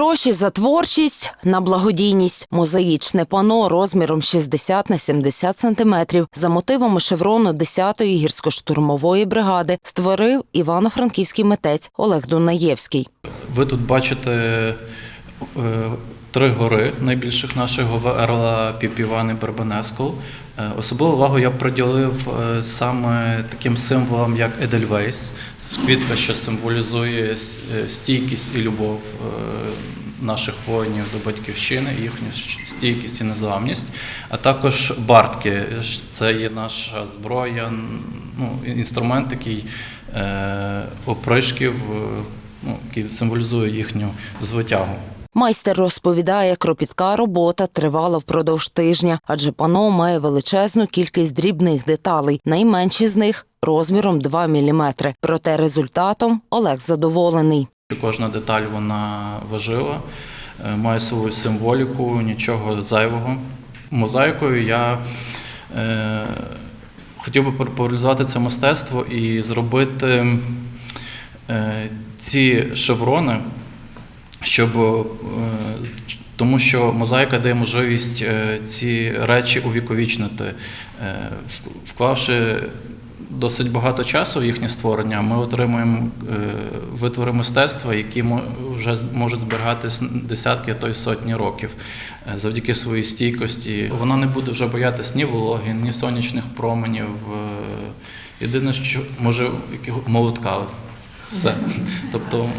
Гроші за творчість на благодійність. Мозаїчне пано розміром 60 на 70 сантиметрів за мотивами шеврону 10-ї гірсько-штурмової бригади створив івано-франківський митець Олег Дунаєвський. Ви тут бачите три гори найбільших наших Говерла, Піпіван і Е, Особливу увагу я приділив е, саме таким символам, як Едельвейс, квітка, що символізує е, стійкість і любов е, наших воїнів до батьківщини, їхню стійкість і незламність, а також бартки. Це є наша зброя, ну, інструмент, який е, опришків, е, ну, який символізує їхню звитягу. Майстер розповідає, кропітка робота тривала впродовж тижня, адже пано має величезну кількість дрібних деталей, найменші з них розміром 2 мм. Проте результатом Олег задоволений. Кожна деталь вона важлива, е, має свою символіку, нічого зайвого. Мозаїкою я е, хотів би популяризувати це мистецтво і зробити е, ці шеврони, щоб, е, тому що мозаїка дає можливість е, ці речі увіковічнити, Е, вклавши досить багато часу в їхнє створення, ми отримуємо витвори мистецтва, які вже можуть зберігатись десятки, а то й сотні років завдяки своїй стійкості. Вона не буде вже боятись ні вологи, ні сонячних променів. Єдине, що може молотка. Все. Тобто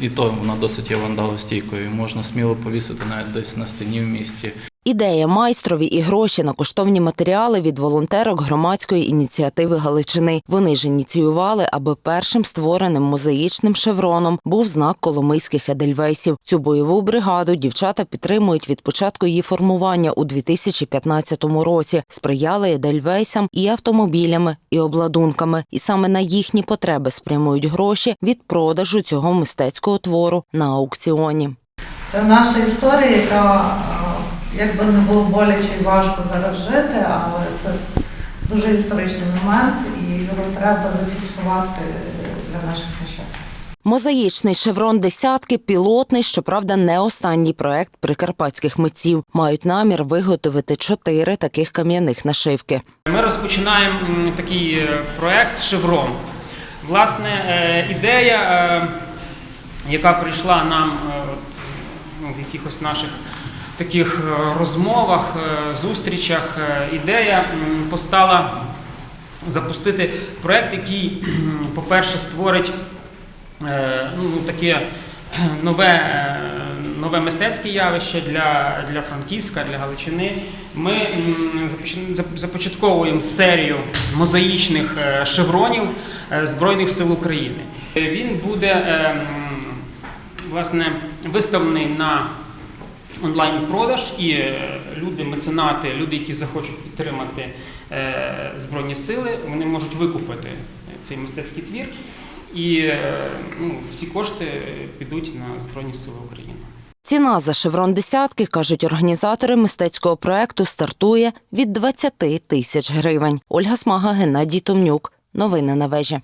і то вона досить є вандалостійкою. Можна сміло повісити навіть десь на стіні в місті. Ідея майстрові і гроші на коштовні матеріали від волонтерок громадської ініціативи Галичини. Вони ж ініціювали, аби першим створеним мозаїчним шевроном був знак коломийських едельвейсів. Цю бойову бригаду дівчата підтримують від початку її формування у 2015 році. Сприяли едельвейсам і автомобілями, і обладунками. І саме на їхні потреби спрямують гроші від продажу цього мистецького твору на аукціоні. Це наша історія, яка як би не було боляче і важко зараз жити, але це дуже історичний момент і його треба зафіксувати для наших нащадків. Мозаїчний шеврон десятки, пілотний, щоправда, не останній проект прикарпатських митців. Мають намір виготовити чотири таких кам'яних нашивки. Ми розпочинаємо такий е, проект Шеврон. Власне, е, ідея, е, яка прийшла нам ну, в якихось наших таких е, розмовах, е, зустрічах, е, ідея постала запустити проект, який, по-перше, створить е, ну, таке нове, нове мистецьке явище для, для Франківська, для Галичини. Ми започатковуємо серію мозаїчних шевронів Збройних сил України. Він буде власне виставлений на онлайн-продаж, і е, люди, меценати, люди, які захочуть підтримати е, Збройні сили, вони можуть викупити цей мистецький твір. І е, ну, всі кошти підуть на Збройні Сили України. Ціна за шеврон десятки, кажуть організатори мистецького проекту, стартує від 20 тисяч гривень. Ольга Смага, Геннадій Томнюк. Новини на вежі.